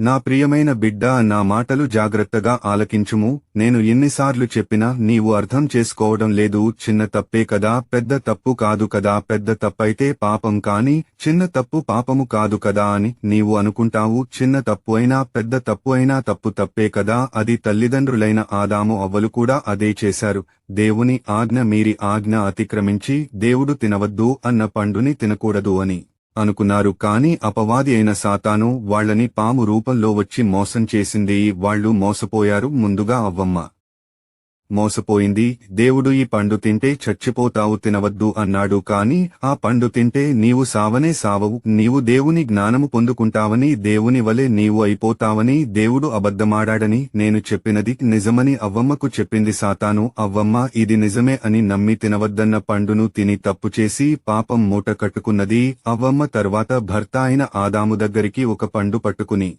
నా ప్రియమైన బిడ్డ నా మాటలు జాగ్రత్తగా ఆలకించుము. నేను ఎన్నిసార్లు చెప్పినా నీవు అర్థం చేసుకోవడం లేదు. చిన్న తప్పే కదా పెద్ద తప్పు కాదు కదా పెద్ద తప్పైతే పాపం కాని చిన్న తప్పు పాపము కాదు కదా అని నీవు అనుకుంటావు. చిన్న తప్పు అయినా పెద్ద తప్పు అయినా తప్పు తప్పే కదా అది తల్లిదండ్రులైన ఆదాము అవ్వలు కూడా అదే చేశారు. దేవుని ఆజ్ఞ మీరి ఆజ్ఞ అతిక్రమించి దేవుడు తినవద్దు అన్న పండుని తినకూడదు అని. అనుకున్నారు. కాని అపవాది అయిన సాతాను వాళ్ళని పాము రూపంలో వచ్చి మోసం చేసింది. వాళ్ళు మోసపోయారు. ముందుగా అవ్వమ్మ. మోసపోయింది. దేవుడు ఈ పండు తింటే చచ్చిపోతావు తినవద్దు అన్నాడు కాని ఆ పండు తింటే నీవు సావనే సావవు. నీవు దేవుని జ్ఞానము పొందుకుంటావని దేవుని వలె నీవు అయిపోతావని దేవుడు అబద్ధమాడాడని నేను చెప్పినది నిజమని అవ్వమ్మకు చెప్పింది సాతాను. అవ్వమ్మ ఇది నిజమే అని నమ్మి తినవద్దన్న పండును తిని తప్పు చేసి పాపం మూట కట్టుకున్నది. అవ్వమ్మ తర్వాత భర్త అయిన ఆదాము దగ్గరికి ఒక పండు పట్టుకుని